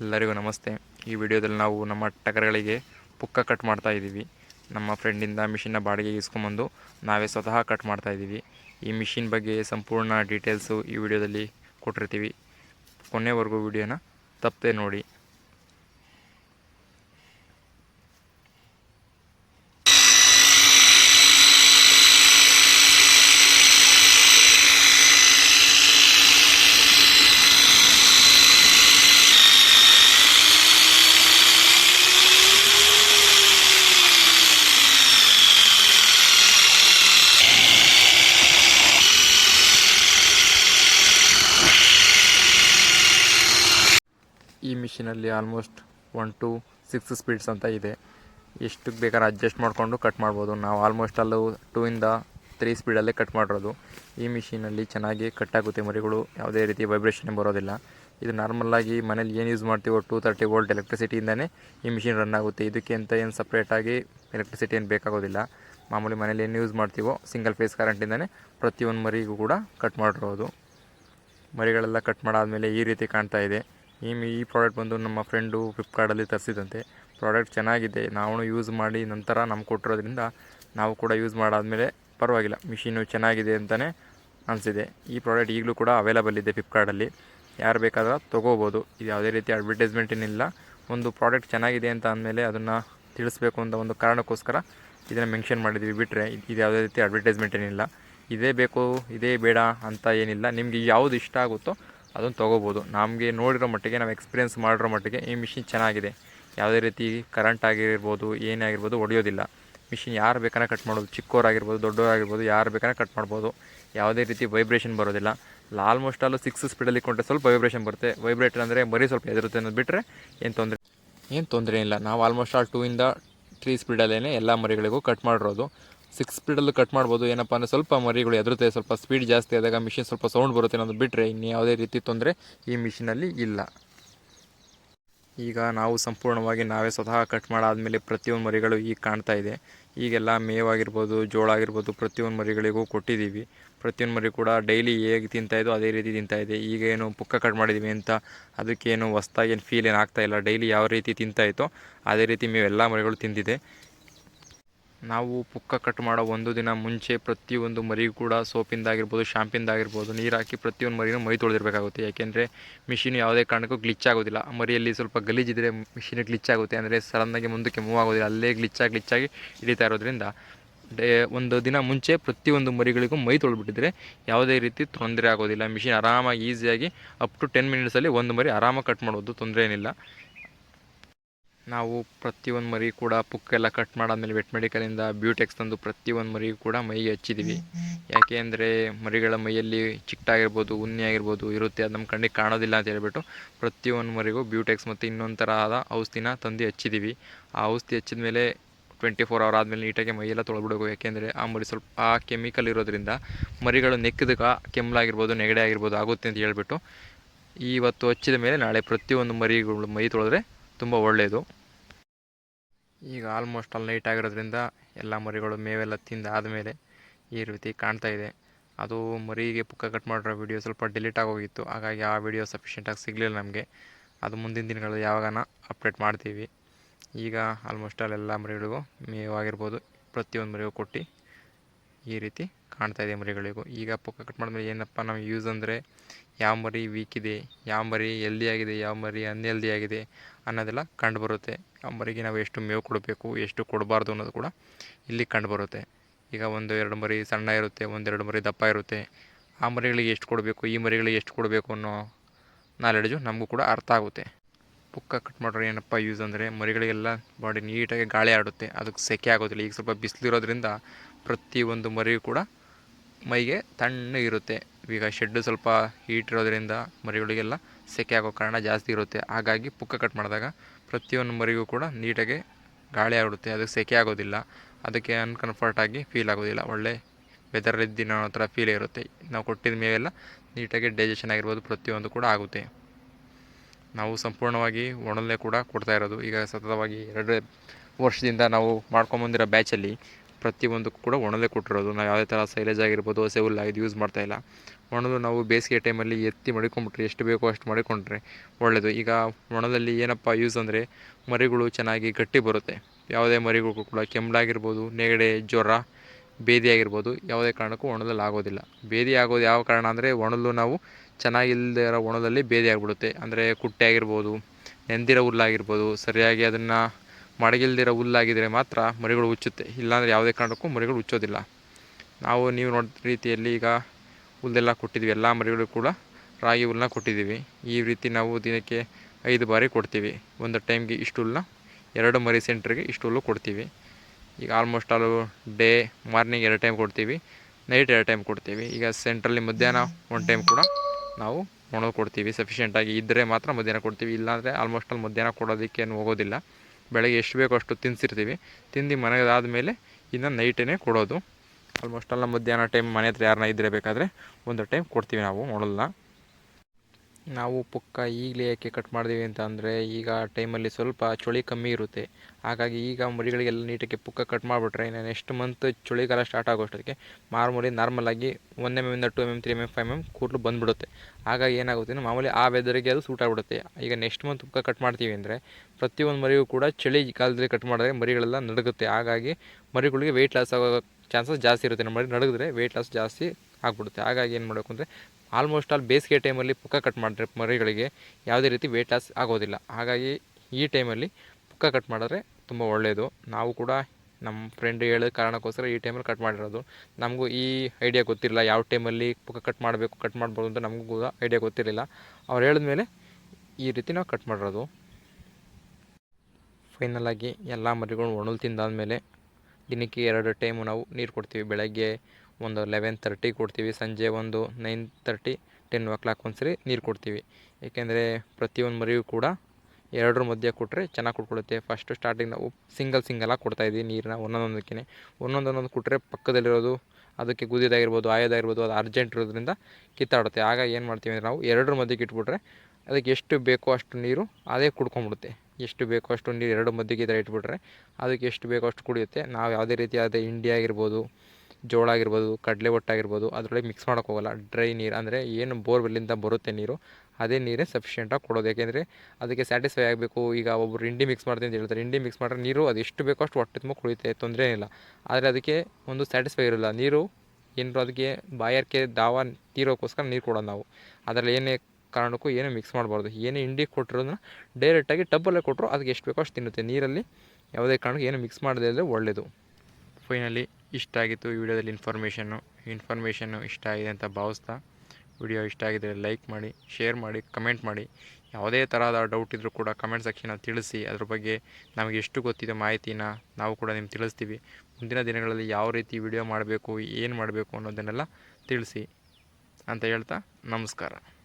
ಎಲ್ಲರಿಗೂ ನಮಸ್ತೆ. ಈ ವಿಡಿಯೋದಲ್ಲಿ ನಾವು ನಮ್ಮ ಟಗರುಗಳಿಗೆ ಪುಕ್ಕ ಕಟ್ ಮಾಡ್ತಾ ಇದ್ದೀವಿ. ನಮ್ಮ ಫ್ರೆಂಡಿಂದ ಮಿಷಿನ್ನ ಬಾಡಿಗೆಗೆ ಇಸ್ಕೊಂಬಂದು ನಾವೇ ಸ್ವತಃ ಕಟ್ ಮಾಡ್ತಾ ಇದ್ದೀವಿ. ಈ ಮಿಷಿನ್ ಬಗ್ಗೆ ಸಂಪೂರ್ಣ ಡೀಟೇಲ್ಸು ಈ ವಿಡಿಯೋದಲ್ಲಿ ಕೊಟ್ಟಿರ್ತೀವಿ. ಕೊನೆವರೆಗೂ ವಿಡಿಯೋನ ತಪ್ಪದೆ ನೋಡಿ. ಈ ಮಿಷಿನಲ್ಲಿ almost one two six speeds ಅಂತ ಇದೆ. ಎಷ್ಟಕ್ಕೆ ಬೇಕಾದ್ರೆ ಅಡ್ಜಸ್ಟ್ ಮಾಡಿಕೊಂಡು ಕಟ್ ಮಾಡ್ಬೋದು. ನಾವು ಆಲ್ಮೋಸ್ಟ್ ಅಲ್ಲೂ ಟೂ ಇಂದ ತ್ರೀ ಸ್ಪೀಡಲ್ಲೇ ಕಟ್ ಮಾಡಿರೋದು. ಈ ಮಿಷಿನಲ್ಲಿ ಚೆನ್ನಾಗಿ ಕಟ್ ಆಗುತ್ತೆ ಮರಿಗಳು ಯಾವುದೇ ರೀತಿ ವೈಬ್ರೇಷನ್ ಬರೋದಿಲ್ಲ. ಇದು ನಾರ್ಮಲಾಗಿ ಮನೇಲಿ ಏನು ಯೂಸ್ ಮಾಡ್ತೀವೋ ಟೂ ತರ್ಟಿ ವೋಲ್ಟ್ ಎಲೆಕ್ಟ್ರಿಸಿಟಿಯಿಂದನೇ ಈ ಮಿಷಿನ್ ರನ್ ಆಗುತ್ತೆ. ಇದಕ್ಕೆ ಅಂತ ಏನು ಸಪ್ರೇಟಾಗಿ ಎಲೆಕ್ಟ್ರಿಸಿಟಿ ಏನು ಬೇಕಾಗೋದಿಲ್ಲ. ಮಾಮೂಲಿ ಮನೇಲಿ ಏನು ಯೂಸ್ ಮಾಡ್ತೀವೋ ಸಿಂಗಲ್ ಫೇಸ್ ಕರೆಂಟಿಂದನೇ ಪ್ರತಿಯೊಂದು ಮರಿಗೂ ಕೂಡ ಕಟ್ ಮಾಡಿರೋದು. ಮರಿಗಳೆಲ್ಲ ಕಟ್ ಮಾಡಾದಮೇಲೆ ಈ ರೀತಿ ಕಾಣ್ತಾ ಇದೆ. ಈ ಈ ಪ್ರಾಡಕ್ಟ್ ಬಂದು ನಮ್ಮ ಫ್ರೆಂಡು ಫ್ಲಿಪ್ಕಾರ್ಟಲ್ಲಿ ತರಿಸಿದಂತೆ. ಪ್ರಾಡಕ್ಟ್ ಚೆನ್ನಾಗಿದೆ ನಾವು ಯೂಸ್ ಮಾಡಿ ನಂತರ ನಮ್ಗೆ ಕೊಟ್ಟಿರೋದ್ರಿಂದ ನಾವು ಕೂಡ ಯೂಸ್ ಮಾಡಾದಮೇಲೆ ಪರವಾಗಿಲ್ಲ ಮಿಷಿನು ಚೆನ್ನಾಗಿದೆ ಅಂತಲೇ ಅನಿಸಿದೆ. ಈ ಪ್ರಾಡಕ್ಟ್ ಈಗಲೂ ಕೂಡ ಅವೈಲಬಲ್ ಇದೆ ಫ್ಲಿಪ್ಕಾರ್ಟಲ್ಲಿ ಯಾರು ಬೇಕಾದ್ರೆ ತೊಗೋಬೋದು. ಇದು ಯಾವುದೇ ರೀತಿ ಅಡ್ವರ್ಟೈಸ್ಮೆಂಟ್ ಏನಿಲ್ಲ. ಒಂದು ಪ್ರಾಡಕ್ಟ್ ಚೆನ್ನಾಗಿದೆ ಅಂತ ಅಂದಮೇಲೆ ಅದನ್ನು ತಿಳಿಸ್ಬೇಕು ಅಂತ ಒಂದು ಕಾರಣಕ್ಕೋಸ್ಕರ ಇದನ್ನು ಮೆನ್ಷನ್ ಮಾಡಿದ್ದೀವಿ ಬಿಟ್ಟರೆ ಇದು ಯಾವುದೇ ರೀತಿ ಅಡ್ವರ್ಟೈಸ್ಮೆಂಟ್ ಏನಿಲ್ಲ. ಇದೇ ಬೇಕು, ಇದೇ ಬೇಡ ಅಂತ ಏನಿಲ್ಲ. ನಿಮಗೆ ಯಾವುದು ಇಷ್ಟ ಆಗುತ್ತೋ ಅದನ್ನು ತೊಗೋಬೋದು. ನಮಗೆ ನೋಡಿರೋ ಮಟ್ಟಿಗೆ, ನಾವು ಎಕ್ಸ್ಪೀರಿಯೆನ್ಸ್ ಮಾಡಿರೋ ಮಟ್ಟಿಗೆ ಈ ಮಿಷಿನ್ ಚೆನ್ನಾಗಿದೆ. ಯಾವುದೇ ರೀತಿ ಕರೆಂಟ್ ಆಗಿರ್ಬೋದು, ಏನೇ ಆಗಿರ್ಬೋದು ಹೊಡೆಯೋದಿಲ್ಲ. ಮಿಷಿನ್ ಯಾರು ಬೇಕಾದ್ರೆ ಕಟ್ ಮಾಡ್ಬೋದು ಚಿಕ್ಕವರಾಗಿರ್ಬೋದು ದೊಡ್ಡವರಾಗಿರ್ಬೋದು ಯಾರು ಬೇಕಾದ್ರೆ ಕಟ್ ಮಾಡ್ಬೋದು. ಯಾವುದೇ ರೀತಿ ವೈಬ್ರೇಷನ್ ಬರೋದಿಲ್ಲ. ಆಲ್ಮೋಸ್ಟ್ ಅಲ್ಲೂ ಸಿಕ್ಸ್ ಸ್ಪೀಡಲ್ಲಿ ಕೊಂಡ್ರೆ ಸ್ವಲ್ಪ ವೈಬ್ರೇಷನ್ ಬರುತ್ತೆ. ವೈಬ್ರೇಟರ್ ಅಂದರೆ ಮರಿ ಸ್ವಲ್ಪ ಎದುರುತ್ತೆ ಅನ್ನೋದು ಬಿಟ್ಟರೆ ಏನು ತೊಂದರೆ ಏನು ತೊಂದರೆ ಇಲ್ಲ. ನಾವು ಆಲ್ಮೋಸ್ಟ್ ಆಲ್ ಟೂ ಇಂದ ತ್ರೀ ಸ್ಪೀಡಲ್ಲೇ ಎಲ್ಲ ಮರಿಗಳಿಗೂ ಕಟ್ ಮಾಡಿರೋದು. ಸಿಕ್ಸ್ ಸ್ಪೀಡಲ್ಲೂ ಕಟ್ ಮಾಡ್ಬೋದು. ಏನಪ್ಪ ಅಂದರೆ ಸ್ವಲ್ಪ ಮರಿಗಳು ಎದುರುತ್ತೆ ಸ್ವಲ್ಪ ಸ್ಪೀಡ್ ಜಾಸ್ತಿ ಆದಾಗ ಮಿಷಿನ್ ಸ್ವಲ್ಪ ಸೌಂಡ್ ಬರುತ್ತೆ ಅನ್ನೋದು ಬಿಟ್ಟರೆ ಇನ್ನು ಯಾವುದೇ ರೀತಿ ತೊಂದರೆ ಈ ಮಿಷಿನಲ್ಲಿ ಇಲ್ಲ. ಈಗ ನಾವು ಸಂಪೂರ್ಣವಾಗಿ ನಾವೇ ಸ್ವತಃ ಕಟ್ ಮಾಡಾದಮೇಲೆ ಪ್ರತಿಯೊಂದು ಮರಿಗಳು ಈಗ ಕಾಣ್ತಾ ಇದೆ. ಈಗೆಲ್ಲ ಮೇವಾಗಿರ್ಬೋದು, ಜೋಳ ಆಗಿರ್ಬೋದು, ಪ್ರತಿಯೊಂದು ಮರಿಗಳಿಗೂ ಕೊಟ್ಟಿದ್ದೀವಿ. ಪ್ರತಿಯೊಂದು ಮರಿ ಕೂಡ ಡೈಲಿ ಹೇಗೆ ತಿಂತಾ ಇದೋ ಅದೇ ರೀತಿ ತಿಂತಾಯಿದೆ ಈಗ ಏನು ಪುಕ್ಕ ಕಟ್ ಮಾಡಿದ್ದೀವಿ ಅಂತ ಅದಕ್ಕೇನು ಹೊಸ್ತಾಗಿ ಏನು ಫೀಲ್ ಏನು ಆಗ್ತಾಯಿಲ್ಲ ಡೈಲಿ ಯಾವ ರೀತಿ ತಿಂತಾ ಇತ್ತೋ ಅದೇ ರೀತಿ ಮೇವೆಲ್ಲ ಮರಿಗಳು ತಿಂದಿದೆ. ನಾವು ಪುಕ್ಕ ಕಟ್ ಮಾಡೋ ಒಂದು ದಿನ ಮುಂಚೆ ಪ್ರತಿಯೊಂದು ಮರಿಗೂ ಕೂಡ ಸೋಪಿಂದಾಗಿರ್ಬೋದು ಶಾಂಪಿಂದಾಗಿರ್ಬೋದು ನೀರು ಹಾಕಿ ಪ್ರತಿಯೊಂದು ಮರಿನೂ ಮೈ ತೊಳೆದಿರಬೇಕಾಗುತ್ತೆ. ಯಾಕೆಂದರೆ ಮಿಷಿನ್ ಯಾವುದೇ ಕಾರಣಕ್ಕೂ ಗ್ಲಿಚ್ ಆಗೋದಿಲ್ಲ. ಮರಿಯಲ್ಲಿ ಸ್ವಲ್ಪ ಗಲೀಜಿದ್ರೆ ಮಿಷಿನ್ ಗ್ಲಿಚ್ ಆಗುತ್ತೆ. ಅಂದರೆ ಸಡನ್ನಾಗಿ ಮುಂದಕ್ಕೆ ಮೂವ್ ಆಗೋದಿಲ್ಲ. ಅಲ್ಲೇ ಗ್ಲಿಚ್ಚಾಗಿ ಗ್ಲಿಚ್ಚಾಗಿ ಹಿಡಿತಾ ಇರೋದ್ರಿಂದ ಡೇ, ಒಂದು ದಿನ ಮುಂಚೆ ಪ್ರತಿಯೊಂದು ಮರಿಗಳಿಗೂ ಮೈ ತೊಳೆದ್ಬಿಟ್ಟಿದ್ರೆ ಯಾವುದೇ ರೀತಿ ತೊಂದರೆ ಆಗೋದಿಲ್ಲ. ಮಿಷಿನ್ ಆರಾಮಾಗಿ ಈಸಿಯಾಗಿ ಅಪ್ ಟು ಟೆನ್ ಮಿನಿಟ್ಸಲ್ಲಿ ಒಂದು ಮರಿ ಆರಾಮಾಗಿ ಕಟ್ ಮಾಡೋದು ತೊಂದರೆ ಏನಿಲ್ಲ. ನಾವು ಪ್ರತಿಯೊಂದು ಮರಿ ಕೂಡ ಪುಕ್ಕೆಲ್ಲ ಕಟ್ ಮಾಡಾದ್ಮೇಲೆ ವೆಟ್ ಮೆಡಿಕಲಿಂದ ಬ್ಯೂಟೆಕ್ಸ್ ತಂದು ಪ್ರತಿಯೊಂದು ಮರಿಗೂ ಕೂಡ ಮೈಗೆ ಹಚ್ಚಿದ್ದೀವಿ ಯಾಕೆ ಅಂದರೆ ಮರಿಗಳ ಮೈಯಲ್ಲಿ ಚಿಕ್ಕಟಾಗಿರ್ಬೋದು ಉನ್ನಿ ಆಗಿರ್ಬೋದು ಇರುತ್ತೆ. ಅದು ನಮ್ಮ ಕಣ್ಣಿಗೆ ಕಾಣೋದಿಲ್ಲ ಅಂತ ಹೇಳ್ಬಿಟ್ಟು ಪ್ರತಿಯೊಂದು ಮರಿಗೂ ಬ್ಯೂಟೆಕ್ಸ್ ಮತ್ತು ಇನ್ನೊಂದು ಥರ ಆದ ಔಷಧಿನ ತಂದು ಹಚ್ಚಿದ್ದೀವಿ ಆ ಔಷಧಿ ಹಚ್ಚಿದ ಮೇಲೆ ಟ್ವೆಂಟಿ ಫೋರ್ ಅವರ್ ಆದಮೇಲೆ ನೀಟಾಗಿ ಮೈಯೆಲ್ಲ ತೊಳೆದ್ಬಿಡಬೇಕು ಯಾಕೆಂದರೆ ಆ ಮರಿ ಸ್ವಲ್ಪ, ಆ ಕೆಮಿಕಲ್ ಇರೋದ್ರಿಂದ ಮರಿಗಳು ನೆಕ್ಕದಕ್ಕೆ ಕೆಮ್ಮಲಾಗಿರ್ಬೋದು ನೆಗಡೆ ಆಗಿರ್ಬೋದು ಆಗುತ್ತೆ ಅಂತ ಹೇಳ್ಬಿಟ್ಟು ಇವತ್ತು ಹಚ್ಚಿದ ಮೇಲೆ ನಾಳೆ ಪ್ರತಿಯೊಂದು ಮರಿಗಳು ಮೈ ತೊಳೆದ್ರೆ ತುಂಬ ಒಳ್ಳೆಯದು ಈಗ ಆಲ್ಮೋಸ್ಟ್ ಅಲ್ಲಿ ನೈಟ್ ಆಗಿರೋದ್ರಿಂದ ಎಲ್ಲ ಮರಿಗಳು ಮೇವೆಲ್ಲ ತಿಂದು ಆದಮೇಲೆ ಈ ರೀತಿ ಕಾಣ್ತಾ ಇದೆ. ಅದು ಮರಿಗೆ ಪುಕ್ಕ ಕಟ್ ಮಾಡಿರೋ ವಿಡಿಯೋ ಸ್ವಲ್ಪ ಡಿಲೀಟ್ ಆಗೋಗಿತ್ತು. ಹಾಗಾಗಿ ಆ ವಿಡಿಯೋ ಸಫಿಷಿಯೆಂಟಾಗಿ ಸಿಗಲಿಲ್ಲ ನಮಗೆ. ಅದು ಮುಂದಿನ ದಿನಗಳಲ್ಲಿ ಯಾವಾಗನ ಅಪ್ಡೇಟ್ ಮಾಡ್ತೀವಿ. ಈಗ ಆಲ್ಮೋಸ್ಟ್ ಅಲ್ಲೆಲ್ಲ ಮರಿಗಳಿಗೂ ಮೇವಾಗಿರ್ಬೋದು ಪ್ರತಿಯೊಂದು ಮರಿಗೂ ಕೊಟ್ಟು ಈ ರೀತಿ ಕಾಣ್ತಾ ಇದೆ ಮರಿಗಳಿಗೂ. ಈಗ ಪುಕ್ಕ ಕಟ್ ಮಾಡಿದ್ಮೇಲೆ ಏನಪ್ಪ ನಾವು ಯೂಸ್ ಅಂದರೆ ಯಾವ ಮರಿ ವೀಕ್ ಇದೆ, ಯಾವ ಮರಿ ಎಲ್ದಿ ಆಗಿದೆ, ಯಾವ ಮರಿ ಅನ್ಹೆಲ್ದಿ ಆಗಿದೆ ಅನ್ನೋದೆಲ್ಲ ಕಂಡು ಬರುತ್ತೆ. ಯಾವ ಮರಿಗೆ ನಾವು ಎಷ್ಟು ಮೇವು ಕೊಡಬೇಕು, ಎಷ್ಟು ಕೊಡಬಾರ್ದು ಅನ್ನೋದು ಕೂಡ ಇಲ್ಲಿ ಕಂಡು ಬರುತ್ತೆ. ಈಗ ಒಂದು ಎರಡು ಮರಿ ಸಣ್ಣ ಇರುತ್ತೆ ಒಂದೆರಡು ಮರಿ ದಪ್ಪ ಇರುತ್ತೆ. ಆ ಮರಿಗಳಿಗೆ ಎಷ್ಟು ಕೊಡಬೇಕು, ಈ ಮರಿಗಳಿಗೆ ಎಷ್ಟು ಕೊಡಬೇಕು ಅನ್ನೋ ನಾಲೆಡ್ಜು ನಮಗೂ ಕೂಡ ಅರ್ಥ ಆಗುತ್ತೆ. ಪುಕ್ಕ ಕಟ್ ಮಾಡೋರು ಏನಪ್ಪ ಯೂಸ್ ಅಂದರೆ ಮರಿಗಳಿಗೆಲ್ಲ ಬಾಡಿ ನೀಟಾಗಿ ಗಾಳಿ ಆಡುತ್ತೆ, ಅದಕ್ಕೆ ಸೆಕೆ ಆಗೋದಿಲ್ಲ. ಈಗ ಸ್ವಲ್ಪ ಬಿಸಿಲಿರೋದ್ರಿಂದ ಪ್ರತಿಯೊಂದು ಮರಿಯೂ ಕೂಡ ಮೈಗೆ ತಣ್ಣಗಿರುತ್ತೆ ಈಗ ಶೆಡ್ಡು ಸ್ವಲ್ಪ ಹೀಟ್ ಇರೋದ್ರಿಂದ ಮರಿಗಳಿಗೆಲ್ಲ ಸೆಕೆ ಆಗೋ ಕಾರಣ ಜಾಸ್ತಿ ಇರುತ್ತೆ. ಹಾಗಾಗಿ ಪುಕ್ಕ ಕಟ್ ಮಾಡಿದಾಗ ಪ್ರತಿಯೊಂದು ಮರಿಗೂ ಕೂಡ ನೀಟಾಗಿ ಗಾಳಿ ಆಗುತ್ತೆ. ಅದಕ್ಕೆ ಸೆಕೆ ಆಗೋದಿಲ್ಲ. ಅದಕ್ಕೆ ಅನ್ಕಂಫರ್ಟ್ ಆಗಿ ಫೀಲ್ ಆಗೋದಿಲ್ಲ. ಒಳ್ಳೆ ವೆದರ್ ಅನ್ನೋ ಥರ ಫೀಲ್ ಇರುತ್ತೆ. ನಾವು ಕೊಟ್ಟಿದ ಮೇಲೆಲ್ಲ ನೀಟಾಗಿ ಡೈಜೆಷನ್ ಆಗಿರ್ಬೋದು, ಪ್ರತಿಯೊಂದು ಕೂಡ ಆಗುತ್ತೆ. ನಾವು ಸಂಪೂರ್ಣವಾಗಿ ಒಣಲೇ ಕೂಡ ಕೊಡ್ತಾ ಇರೋದು. ಈಗ ಸತತವಾಗಿ ಎರಡು ವರ್ಷದಿಂದ ನಾವು ಮಾಡ್ಕೊಂಬಂದಿರೋ ಬ್ಯಾಚಲ್ಲಿ ಪ್ರತಿಯೊಂದಕ್ಕೂ ಕೂಡ ಒಣದೇ ಕೊಟ್ಟಿರೋದು. ನಾವು ಯಾವುದೇ ಥರ ಸೈಲೇಜ್ ಆಗಿರ್ಬೋದು, ಹಸೆ ಹುಲ್ಲ ಇದು ಯೂಸ್ ಮಾಡ್ತಾಯಿಲ್ಲ ಒಣಲು ನಾವು ಬೇಸಿಗೆ ಟೈಮಲ್ಲಿ ಎತ್ತಿ ಮಡಿಕೊಂಡ್ಬಿಟ್ರೆ, ಎಷ್ಟು ಬೇಕೋ ಅಷ್ಟು ಮಡಿಕೊಂಡ್ರೆ ಒಳ್ಳೆಯದು ಈಗ ಒಣದಲ್ಲಿ ಏನಪ್ಪ ಯೂಸ್ ಅಂದರೆ ಮರಿಗಳು ಚೆನ್ನಾಗಿ ಗಟ್ಟಿ ಬರುತ್ತೆ. ಯಾವುದೇ ಮರಿಗಳು ಕೂಡ ಕೆಮ್ಮಲಾಗಿರ್ಬೋದು ನೆಗಡೆ, ಜ್ವರ, ಬೇದಿ ಆಗಿರ್ಬೋದು, ಯಾವುದೇ ಕಾರಣಕ್ಕೂ ಒಣದಲ್ಲಿ ಆಗೋದಿಲ್ಲ. ಬೇದಿ ಆಗೋದು ಯಾವ ಕಾರಣ ಅಂದರೆ ಒಣಲು ನಾವು ಚೆನ್ನಾಗಿಲ್ಲದೆ ಇರೋ ಒಣದಲ್ಲಿ ಬೇದಿ ಆಗಿಬಿಡುತ್ತೆ. ಅಂದರೆ ಕುಟ್ಟೆ ಆಗಿರ್ಬೋದು, ನೆಂದಿರೋ ಹುಲ್ಲಾಗಿರ್ಬೋದು ಸರಿಯಾಗಿ ಅದನ್ನು ಮಡಗಿಲ್ದಿರೋ ಹುಲ್ಲಾಗಿದ್ದರೆ ಮಾತ್ರ ಮರಿಗಳು ಉಚ್ಚುತ್ತೆ ಇಲ್ಲಾಂದರೆ ಯಾವುದೇ ಕಾರಣಕ್ಕೂ ಮರಿಗಳು ಉಚ್ಚೋದಿಲ್ಲ ನಾವು ನೀವು ನೋಡಿದ ರೀತಿಯಲ್ಲಿ ಈಗ ಹುಲ್ಲೆಲ್ಲ ಕೊಟ್ಟಿದ್ದೀವಿ ಎಲ್ಲ ಮರಿಗಳು ಕೂಡ ರಾಗಿ ಹುಲ್ಲನ್ನ ಕೊಟ್ಟಿದ್ದೀವಿ. ಈ ರೀತಿ ನಾವು ದಿನಕ್ಕೆ ಐದು ಬಾರಿ ಕೊಡ್ತೀವಿ. ಒಂದು ಟೈಮ್ಗೆ ಇಷ್ಟು ಹುಲ್ಲನ್ನ ಎರಡು ಮರಿ ಸೆಂಟ್ರಿಗೆ ಇಷ್ಟು ಹುಲ್ಲು ಕೊಡ್ತೀವಿ. ಈಗ ಆಲ್ಮೋಸ್ಟ್ ಆಲು ಡೇ, ಮಾರ್ನಿಂಗ್ ಎರಡು ಟೈಮ್ ಕೊಡ್ತೀವಿ, ನೈಟ್ ಎರಡು ಟೈಮ್ ಕೊಡ್ತೀವಿ. ಈಗ ಸೆಂಟ್ರಲ್ಲಿ ಮಧ್ಯಾಹ್ನ ಒಂದು ಟೈಮ್ ಕೂಡ ನಾವು ಒಣಗಿ ಕೊಡ್ತೀವಿ. ಸಫಿಷಿಯೆಂಟಾಗಿ ಇದ್ದರೆ ಮಾತ್ರ ಮಧ್ಯಾಹ್ನ ಕೊಡ್ತೀವಿ. ಇಲ್ಲಾಂದರೆ ಆಲ್ಮೋಸ್ಟ್ ಅಲ್ಲಿ ಮಧ್ಯಾಹ್ನ ಕೊಡೋದಕ್ಕೆ ಏನು ಹೋಗೋದಿಲ್ಲ. ಬೆಳಗ್ಗೆ ಎಷ್ಟು ಬೇಕೋ ಅಷ್ಟು ತಿನ್ನಿಸಿರ್ತೀವಿ ತಿಂದು ಮನೆಗಾದ್ಮೇಲೆ ಇನ್ನು ನೈಟೇ ಕೊಡೋದು. ಆಲ್ಮೋಸ್ಟ್ ಎಲ್ಲ ಮಧ್ಯಾಹ್ನ ಟೈಮ್ ಮನೆ ಹತ್ರ ಯಾರನ್ನ ಇದ್ದರೆ ಬೇಕಾದರೆ ಒಂದು ಟೈಮ್ ಕೊಡ್ತೀವಿ ನಾವು ಒಣಲನ್ನ ನಾವು ಪುಕ್ಕ ಈಗಲೇ ಯಾಕೆ ಕಟ್ ಮಾಡಿದೀವಿ ಅಂತ ಅಂದರೆ, ಈಗ ಟೈಮಲ್ಲಿ ಸ್ವಲ್ಪ ಚಳಿ ಕಮ್ಮಿ ಇರುತ್ತೆ. ಹಾಗಾಗಿ ಈಗ ಮರಿಗಳಿಗೆಲ್ಲ ನೀಟಾಗಿ ಪುಕ್ಕ ಕಟ್ ಮಾಡಿಬಿಟ್ರೆ ಇನ್ನು ನೆಕ್ಸ್ಟ್ ಮಂತ್ ಚಳಿಗಾಲ ಸ್ಟಾರ್ಟ್ ಆಗೋಷ್ಟೊತ್ತಿಗೆ ಮಾಮೂಲಿ ನಾರ್ಮಲಾಗಿ one M ಎಮ್ಮಿಂದ two M M three M M five M ಕೂದಲು ಬಂದುಬಿಡುತ್ತೆ. ಹಾಗಾಗಿ ಏನಾಗುತ್ತೆ ಮಾಮೂಲಿ ಆ ವೆದರಿಗೆ ಅದು ಸೂಟ್ ಆಗಿಬಿಡುತ್ತೆ. ಈಗ ನೆಕ್ಸ್ಟ್ ಮಂತ್ ಪುಕ್ಕ ಕಟ್ ಮಾಡ್ತೀವಿ ಅಂದರೆ ಪ್ರತಿಯೊಂದು ಮರಿಗೂ ಕೂಡ ಚಳಿ ಕಾಲದಲ್ಲಿ ಕಟ್ ಮಾಡಿದ್ರೆ ಮರಿಗಳೆಲ್ಲ ನಡುಗುತ್ತೆ. ಹಾಗಾಗಿ ಮರಿಗಳಿಗೆ ವೆಯ್ಟ್ ಲಾಸ್ ಆಗೋ ಚಾನ್ಸಸ್ ಜಾಸ್ತಿ ಇರುತ್ತೆ. ನಮ್ಮ ಮರಿ ನಡಗಿದ್ರೆ ವೆಯ್ಟ್ ಲಾಸ್ ಜಾಸ್ತಿ ಆಗ್ಬಿಡುತ್ತೆ. ಹಾಗಾಗಿ ಏನು ಮಾಡಬೇಕು ಅಂದರೆ ಆಲ್ಮೋಸ್ಟ್ ಆಲ್ ಬೇಸಿಗೆ ಟೈಮಲ್ಲಿ ಪುಕ್ಕ ಕಟ್ ಮಾಡಿದ್ರೆ ಮರಿಗಳಿಗೆ ಯಾವುದೇ ರೀತಿ ವೇಟ್ ಲಾಸ್ ಆಗೋದಿಲ್ಲ. ಹಾಗಾಗಿ ಈ ಟೈಮಲ್ಲಿ ಪುಕ್ಕ ಕಟ್ ಮಾಡಿದ್ರೆ ತುಂಬ ಒಳ್ಳೆಯದು ನಾವು ಕೂಡ ನಮ್ಮ ಫ್ರೆಂಡ್ ಹೇಳಿದ ಕಾರಣಕ್ಕೋಸ್ಕರ ಈ ಟೈಮಲ್ಲಿ ಕಟ್ ಮಾಡಿರೋದು. ನಮಗೂ ಈ ಐಡಿಯಾ ಗೊತ್ತಿರಲಿಲ್ಲ ಯಾವ ಟೈಮಲ್ಲಿ ಪುಕ್ಕ ಕಟ್ ಮಾಡಬೇಕು ಕಟ್ ಮಾಡ್ಬೋದು ಅಂತ ನಮಗೂ ಕೂಡ ಐಡಿಯಾ ಗೊತ್ತಿರಲಿಲ್ಲ. ಅವ್ರು ಹೇಳಿದ್ಮೇಲೆ ಈ ರೀತಿ ನಾವು ಕಟ್ ಮಾಡಿರೋದು. ಫೈನಲಾಗಿ ಎಲ್ಲ ಮರಿಗಳು ಒಣಲು ತಿಂದಾದಮೇಲೆ ದಿನಕ್ಕೆ ಎರಡು ಟೈಮು ನಾವು ನೀರು ಕೊಡ್ತೀವಿ. ಬೆಳಗ್ಗೆ ಒಂದು ಲೆವೆನ್ ತರ್ಟಿ ಕೊಡ್ತೀವಿ. ಸಂಜೆ ಒಂದು nine thirty ten o'clock ಒಂದ್ಸರಿ ನೀರು ಕೊಡ್ತೀವಿ. ಏಕೆಂದರೆ ಪ್ರತಿಯೊಂದು ಮರಿಗೂ ಕೂಡ ಎರಡರ ಮಧ್ಯೆ ಕೊಟ್ಟರೆ ಚೆನ್ನಾಗಿ ಕುಡ್ಕೊಳ್ಳುತ್ತೆ ಫಸ್ಟು ಸ್ಟಾರ್ಟಿಂಗ್ ನಾವು ಸಿಂಗಲ್ ಸಿಂಗಲಾಗಿ ಕೊಡ್ತಾಯಿದ್ವಿ ನೀರನ್ನ ಒಂದೊಂದೊಂದಕ್ಕೆ ಒಂದೊಂದೊಂದೊಂದು ಕೊಟ್ಟರೆ ಪಕ್ಕದಲ್ಲಿರೋದು, ಅದಕ್ಕೆ ಗುದಿದಾಗಿರ್ಬೋದು, ಆಯೋದಾಗಿರ್ಬೋದು, ಅದು ಅರ್ಜೆಂಟ್ ಇರೋದ್ರಿಂದ ಕಿತ್ತಾಡುತ್ತೆ. ಆಗ ಏನು ಮಾಡ್ತೀವಿ ಅಂದರೆ ನಾವು ಎರಡರ ಮಧ್ಯಕ್ಕೆ ಇಟ್ಬಿಟ್ರೆ ಅದಕ್ಕೆ ಎಷ್ಟು ಬೇಕೋ ಅಷ್ಟು ನೀರು ಅದೇ ಕುಡ್ಕೊಂಬಿಡುತ್ತೆ. ಎಷ್ಟು ಬೇಕೋ ಅಷ್ಟು ನೀರು ಎರಡು ಮಧ್ಯಕ್ಕೆ ಥರ ಇಟ್ಬಿಟ್ರೆ ಅದಕ್ಕೆ ಎಷ್ಟು ಬೇಕೋ ಅಷ್ಟು ಕುಡಿಯುತ್ತೆ. ನಾವು ಯಾವುದೇ ರೀತಿಯಾದ ಹಿಂಡಿ ಆಗಿರ್ಬೋದು ಜೋಳ ಆಗಿರ್ಬೋದು ಕಡಲೆ ಒಟ್ಟಾಗಿರ್ಬೋದು, ಅದರೊಳಗೆ ಮಿಕ್ಸ್ ಮಾಡೋಕೆ ಹೋಗಲ್ಲ. ಡ್ರೈ ನೀರು ಅಂದರೆ ಏನು ಬೋರ್ವೆಲ್ಲಿಂದ ಬರುತ್ತೆ ನೀರು, ಅದೇ ನೀರೇ ಸಫಿಷಿಯೆಂಟಾಗಿ ಕೊಡೋದು. ಯಾಕೆಂದರೆ ಅದಕ್ಕೆ ಸ್ಯಾಟಿಸ್ಫೈ ಆಗಬೇಕು. ಈಗ ಒಬ್ಬರು ಹಿಂಡಿ ಮಿಕ್ಸ್ ಮಾಡ್ತೀನಿ ಅಂತ ಹೇಳ್ತಾರೆ. ಹಿಂಡಿ ಮಿಕ್ಸ್ ಮಾಡಿದ್ರೆ ನೀರು ಅದು ಎಷ್ಟು ಬೇಕೋ ಅಷ್ಟು ಹೊಟ್ಟೆ ತುಂಬ ಕುಳಿತೆ ತೊಂದರೆ ಏನಿಲ್ಲ. ಆದರೆ ಅದಕ್ಕೆ ಒಂದು ಸ್ಯಾಟಿಸ್ಫೈ ಇರೋಲ್ಲ. ನೀರು ಏನಾರು ಅದಕ್ಕೆ ಬಾಯಾರಿಕೆ ದಾವ ತೀರೋಕ್ಕೋಸ್ಕರ ನೀರು ಕೊಡೋದು ನಾವು. ಅದರಲ್ಲಿ ಏನೇ ಕಾರಣಕ್ಕೂ ಏನೂ ಮಿಕ್ಸ್ ಮಾಡಬಾರ್ದು. ಏನೇ ಹಿಂಡಿ ಕೊಟ್ಟಿರೋದನ್ನ ಡೈರೆಕ್ಟಾಗಿ ಟಬ್ಬಲ್ಲೇ ಕೊಟ್ಟರು ಅದಕ್ಕೆ ಎಷ್ಟು ಬೇಕೋ ಅಷ್ಟು ತಿನ್ನುತ್ತೆ. ನೀರಲ್ಲಿ ಯಾವುದೇ ಕಾರಣಕ್ಕೂ ಏನು ಮಿಕ್ಸ್ ಮಾಡದೇ ಇದ್ದರೆ ಒಳ್ಳೆಯದು ಫೈನಲಿ ಇಷ್ಟ ಆಗಿತ್ತು ಈ ವಿಡಿಯೋದಲ್ಲಿ ಇನ್ಫಾರ್ಮೇಷನ್ನು ಇನ್ಫಾರ್ಮೇಷನ್ನು ಇಷ್ಟ ಆಗಿದೆ ಅಂತ ಭಾವಿಸ್ತಾ ವಿಡಿಯೋ ಇಷ್ಟ ಆಗಿದ್ದರೆ ಲೈಕ್ ಮಾಡಿ ಶೇರ್ ಮಾಡಿ ಕಮೆಂಟ್ ಮಾಡಿ. ಯಾವುದೇ ಥರದ ಡೌಟ್ ಇದ್ದರೂ ಕೂಡ ಕಮೆಂಟ್ ಸೆಕ್ಷನಲ್ಲಿ ತಿಳಿಸಿ. ಅದ್ರ ಬಗ್ಗೆ ನಮಗೆ ಎಷ್ಟು ಗೊತ್ತಿದೆ ಮಾಹಿತಿನ ನಾವು ಕೂಡ ನಿಮ್ಗೆ ತಿಳಿಸ್ತೀವಿ. ಮುಂದಿನ ದಿನಗಳಲ್ಲಿ ಯಾವ ರೀತಿ ವಿಡಿಯೋ ಮಾಡಬೇಕು, ಏನು ಮಾಡಬೇಕು ಅನ್ನೋದನ್ನೆಲ್ಲ ತಿಳಿಸಿ ಅಂತ ಹೇಳ್ತಾ ನಮಸ್ಕಾರ.